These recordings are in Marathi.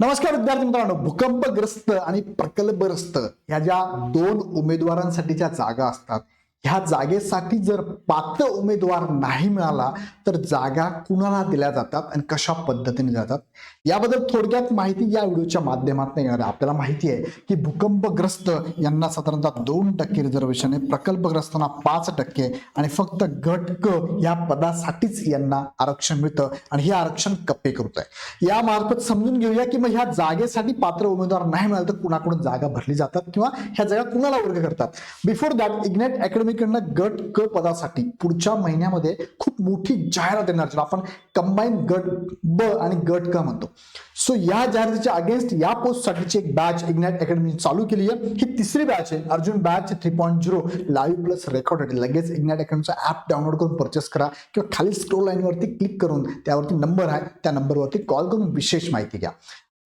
नमस्कार विद्यार्थी मित्रांनो भूकंपग्रस्त आणि प्रकल्पग्रस्त ह्या ज्या दोन उमेदवारांसाठीच्या जागा असतात ह्या जागेसाठी जर पात्र उमेदवार नाही मिळाला तर जागा कुणाला दिल्या जातात आणि कशा पद्धतीने जातात? याबद्दल थोडक्यात माहिती या व्हिडिओच्या माध्यमातून येणार आहे. आपल्याला माहिती आहे की भूकंपग्रस्त यांना साधारणतः दोन टक्के रिझर्वेशन आहे प्रकल्पग्रस्तांना पाच टक्के आणि फक्त गट क या पदासाठीच यांना आरक्षण मिळतं आणि हे आरक्षण कप्पे करत आहे यामार्फत समजून घेऊया की मग ह्या जागेसाठी पात्र उमेदवार नाही मिळाला तर कुणाकडून जागा भरली जातात किंवा ह्या जागा कुणाला वर्ग करतात? बिफोर दॅट इग्नेट अकॅडमी अकॅडमीकडनं गट क पदासाठी पुढच्या महिन्यामध्ये खूप मोठी जाहिरात येणार ज्याला आपण कंबाईन गट ब आणि गट क म्हणतो. सो या जाहिरातीच्या अगेन्स्ट या पोस्टसाठीची एक बॅच इग्नाइट अकॅडमी चालू केली आहे. ही तिसरी बॅच आहे. Arjun batch three point zero live plus record लगेच इग्नाइट अकॅडमीचा ॲप डाउनलोड करून परचेस करा किंवा खाली स्क्रोल लाईनवरती क्लिक करून त्यावरती नंबर आहे. त्या नंबरवरती कॉल करून विशेष माहिती घ्या.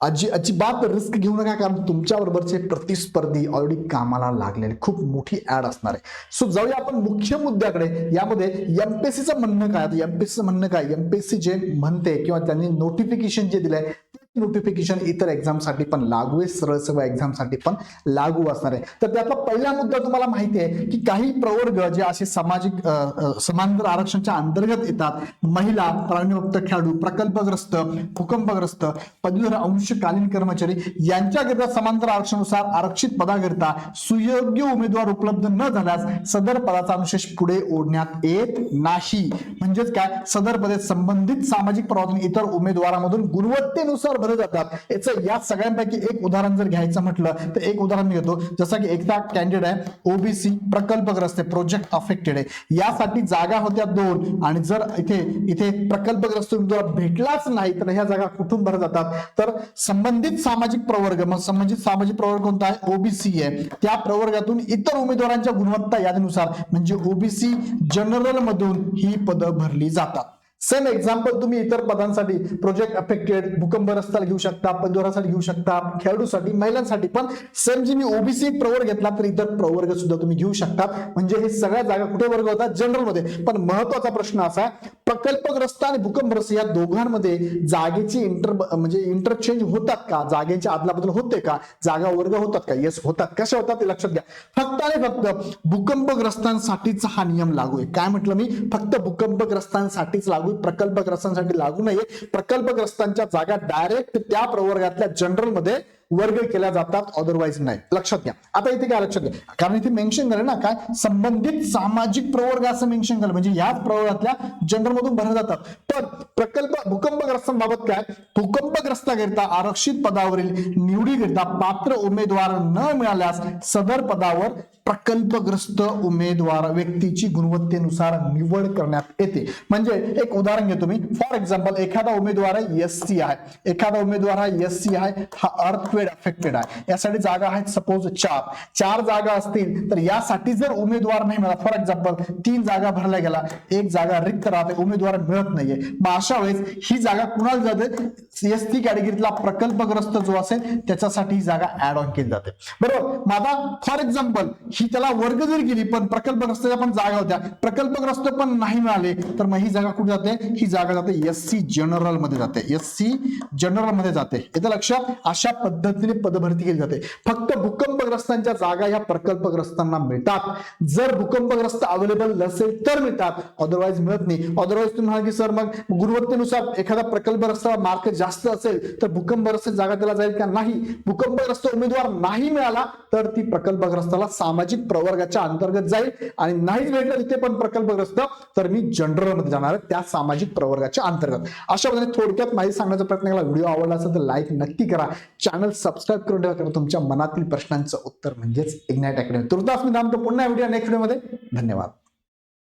अजि अजिबात रिस्क घेऊ नका कारण तुमच्या बरोबरचे प्रतिस्पर्धी ऑलरेडी कामाला लागलेले खूप मोठी ऍड असणार आहे. सो जाऊया आपण मुख्य मुद्द्याकडे. यामध्ये एमपीएससीचं म्हणणं काय? एमपीएससीचं म्हणणं काय? एमपीएससी जे म्हणते किंवा त्यांनी नोटिफिकेशन जे दिलंय नोटिफिकेशन इतर एक्झामसाठी पण लागू आहे सरळ सेवा एक्झामसाठी पण लागू असणार आहे. तर त्यातला पहिला मुद्दा तुम्हाला माहिती आहे की काही प्रवर्ग जे असे सामाजिक समांतर आरक्षणच्या अंतर्गत येतात. महिला प्राणीमुक्त खेळाडू प्रकल्पग्रस्त भूकंपग्रस्त पदवीधर अंशकालीन कर्मचारी यांच्याकरिता समांतर आरक्षणानुसार आरक्षित पदाकरिता सुयोग्य उमेदवार उपलब्ध न झाल्यास सदर पदाचा अनुशेष पुढे ओढण्यात येत नाही. म्हणजेच काय? सदर पदे संबंधित सामाजिक प्रवर्तन इतर उमेदवारामधून गुणवत्तेनुसार भरले जातात. याचं या सगळ्यांपैकी एक उदाहरण जर घ्यायचं म्हटलं तर एक उदाहरण मी घेतो. जसं की एकदा कॅन्डिडेट आहे ओबीसी प्रकल्पग्रस्त आहे प्रोजेक्ट अफेक्टेड आहे. यासाठी जागा होत्या दोन. आणि जर इथे इथे प्रकल्पग्रस्त उमेदवार भेटलाच नाही तर ह्या जागा कुठून भरत जातात? तर संबंधित सामाजिक प्रवर्ग मग संबंधित सामाजिक प्रवर्ग कोणता आहे? ओबीसी आहे. त्या प्रवर्गातून इतर उमेदवारांच्या गुणवत्ता यादीनुसार म्हणजे ओबीसी जनरल मधून ही पदं भरली जातात. सेम एक्झाम्पल तुम्ही इतर पदांसाठी प्रोजेक्ट अफेक्टेड भूकंपग्रस्ताला घेऊ शकता पंजोरासाठी घेऊ शकता खेळाडूसाठी महिलांसाठी. पण सेम जी मी ओबीसी प्रवर्ग घेतला तर इतर प्रवर्ग सुद्धा तुम्ही घेऊ शकता. म्हणजे हे सगळ्या जागा कुठे वर्ग होतात? जनरलमध्ये. पण महत्त्वाचा प्रश्न असा आहे प्रकल्पग्रस्त आणि भूकंपग्रस्त या दोघांमध्ये जागेची इंटर म्हणजे इंटरचेंज होतात का? जागेच्या आदलाबदल होते का? जागा वर्ग होतात का? येस होतात. कशा होतात ते लक्षात घ्या. फक्त आणि फक्त भूकंपग्रस्तांसाठीचा हा नियम लागू आहे. काय म्हटलं मी? फक्त भूकंपग्रस्तांसाठीच लागू आहे. प्रकल्पग्रस्तांसाठी लागू नाहीये. प्रकल्पग्रस्तांच्या जागा डायरेक्ट त्या प्रवर्गातल्या जनरलमध्ये वर्ग केल्या जातात अदरवाईज नाही. लक्षात घ्या. आता इथे काय लक्षात घ्या. कारण इथे मेन्शन केलं ना काय? संबंधित सामाजिक प्रवर्ग असं मेन्शन केलं म्हणजे याच प्रवर्गातल्या जनरल मधून भरले जातात. पण प्रकल्प भूकंपग्रस्तांबाबत काय? भूकंपग्रस्ताकरिता आरक्षित पदावरील निवडीकरिता पात्र उमेदवार न मिळाल्यास सदर पदावर प्रकल्पग्रस्त उमेदवार व्यक्तीची गुणवत्तेनुसार निवड करण्यात येते. म्हणजे एक उदाहरण घेतो मी. फॉर एक्झाम्पल एखादा उमेदवार आहे एस सी आहे एखादा उमेदवार हा एस सी आहे हा अर्थक्वेड अफेक्टेड आहे. यासाठी जागा आहेत सपोज चार. चार जागा असतील तर यासाठी जर उमेदवार नाही मिळाला फॉर एक्झाम्पल तीन जागा भरल्या गेला एक जागा रिक्त राहते उमेदवार मिळत नाहीये. मग अशा वेळेस ही जागा कुणाला जाते? एस टी कॅटेगरीतला प्रकल्पग्रस्त जो असेल त्याच्यासाठी ही जागा ऍड ऑन केली जाते. बरोबर? मग आता फॉर एक्झाम्पल ही त्याला वर्ग जर गेली पण प्रकल्पग्रस्ताच्या पण जागा होत्या. प्रकल्पग्रस्त पण नाही मिळाले तर मग ही जागा कुठे जाते? ही जागा जाते एस सी जनरलमध्ये जाते. एस सी जनरलमध्ये जाते. येतं लक्षात? अशा पद्धतीने पदभरती केली जाते. फक्त भूकंपग्रस्तांच्या जागा ह्या प्रकल्पग्रस्तांना मिळतात. जर भूकंपग्रस्त अवेलेबल नसेल तर मिळतात. अदरवाईज मिळत नाही. अदरवाईज तुम्ही म्हणाल की सर मग गुणवत्तेनुसार एखादा प्रकल्पग्रस्ताला मार्क जास्त असेल तर भूकंपग्रस्त जागा त्याला जाईल का? नाही. भूकंपग्रस्त उमेदवार नाही मिळाला तर ती प्रकल्पग्रस्ताला सामाजिक प्रवर्गाच्या अंतर्गत जाईल. आणि नाहीच भेटलं तिथे पण प्रकल्पग्रस्त. तर मी जनरलमध्ये जाणार आहे त्या सामाजिक प्रवर्गाच्या अंतर्गत. अशा पद्धतीने थोडक्यात माहिती सांगण्याचा प्रयत्न केला. व्हिडिओ आवडला असेल तर लाईक नक्की करा. चॅनल सबस्क्राईब करून ठेवा कारण तुमच्या मनातील प्रश्नांचं उत्तर म्हणजेच इग्नाइट अकॅडमी तुर्तास मी थांबतो पुन्हा व्हिडिओ नेक्स्ट व्हिडिओमध्ये धन्यवाद.